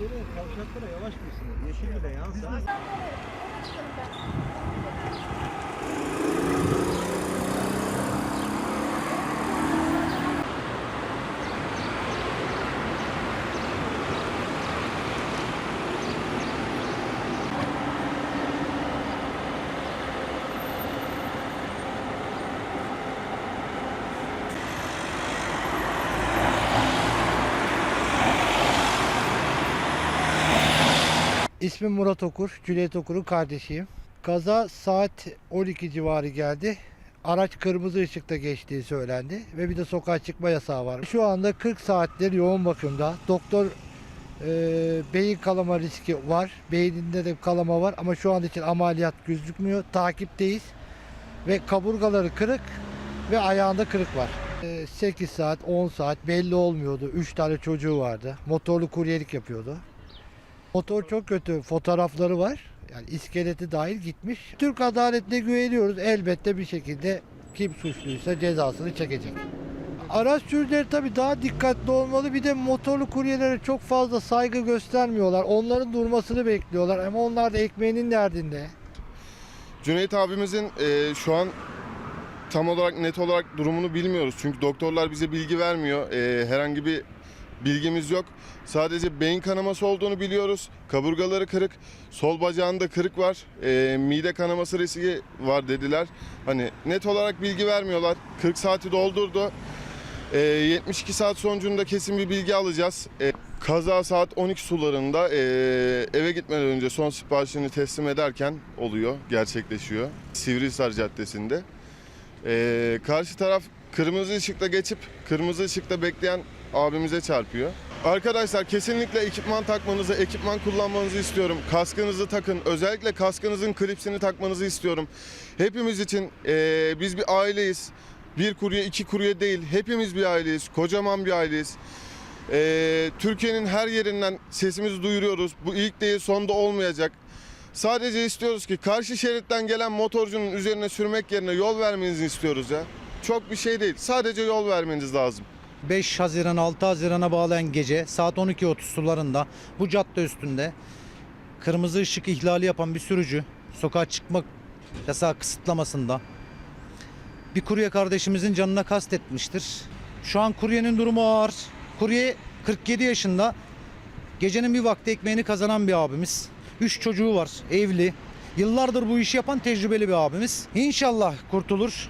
Kavşaklara yavaş gitsin. Yeşil bile yansa. İsmim Murat Okur, Cüneyt Okur'un kardeşiyim. Kaza saat 12 civarı geldi. Araç kırmızı ışıkta geçtiği söylendi ve bir de sokağa çıkma yasağı var. Şu anda 40 saattir yoğun bakımda. Doktor e, beyin kalama riski var. Beyninde de kalama var ama şu an için ameliyat gözükmüyor. Takipteyiz ve kaburgaları kırık ve ayağında kırık var. E, 8 saat, 10 saat belli olmuyordu. 3 tane çocuğu vardı. Motorlu kuryelik yapıyordu. Motor çok kötü fotoğrafları var. Yani iskeleti dahil gitmiş. Türk adaletine güveniyoruz. Elbette bir şekilde kim suçluysa cezasını çekecek. Araç sürücüleri tabii daha dikkatli olmalı. Bir de motorlu kuryelere çok fazla saygı göstermiyorlar. Onların durmasını bekliyorlar ama onlar da ekmeğinin derdinde. Cüneyt abimizin e, şu an tam olarak net olarak durumunu bilmiyoruz. Çünkü doktorlar bize bilgi vermiyor. E, herhangi bir bilgimiz yok. Sadece beyin kanaması olduğunu biliyoruz. Kaburgaları kırık, sol bacağında kırık var. E, mide kanaması riski var dediler. Hani net olarak bilgi vermiyorlar. 40 saati doldurdu. E, 72 saat sonucunda kesin bir bilgi alacağız. E, kaza saat 12 sularında e, eve gitmeden önce son siparişini teslim ederken oluyor, gerçekleşiyor. Sivrihisar Caddesi'nde. E, karşı taraf kırmızı ışıkta geçip kırmızı ışıkta bekleyen abimize çarpıyor. Arkadaşlar kesinlikle ekipman takmanızı, ekipman kullanmanızı istiyorum. Kaskınızı takın. Özellikle kaskınızın klipsini takmanızı istiyorum. Hepimiz için e, biz bir aileyiz. Bir kurye, iki kurye değil. Hepimiz bir aileyiz. Kocaman bir aileyiz. Ee, Türkiye'nin her yerinden sesimizi duyuruyoruz. Bu ilk değil sonda olmayacak. Sadece istiyoruz ki karşı şeritten gelen motorcunun üzerine sürmek yerine yol vermenizi istiyoruz ya. Çok bir şey değil. Sadece yol vermeniz lazım. 5 Haziran 6 Haziran'a bağlayan gece saat 12.30 sularında bu cadde üstünde kırmızı ışık ihlali yapan bir sürücü sokağa çıkmak yasağı kısıtlamasında bir kurye kardeşimizin canına kastetmiştir. Şu an kuryenin durumu ağır. Kurye 47 yaşında. Gecenin bir vakti ekmeğini kazanan bir abimiz. 3 çocuğu var, evli. Yıllardır bu işi yapan tecrübeli bir abimiz. İnşallah kurtulur.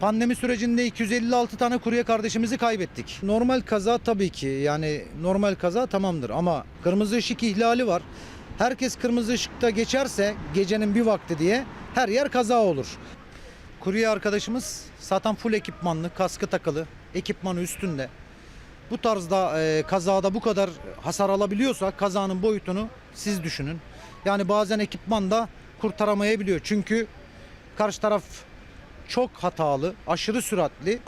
Pandemi sürecinde 256 tane kurye kardeşimizi kaybettik. Normal kaza tabii ki yani normal kaza tamamdır ama kırmızı ışık ihlali var. Herkes kırmızı ışıkta geçerse gecenin bir vakti diye her yer kaza olur. Kurye arkadaşımız zaten full ekipmanlı, kaskı takılı, ekipmanı üstünde. Bu tarzda e, kazada bu kadar hasar alabiliyorsa kazanın boyutunu siz düşünün. Yani bazen ekipman da kurtaramayabiliyor. Çünkü karşı taraf çok hatalı, aşırı süratli.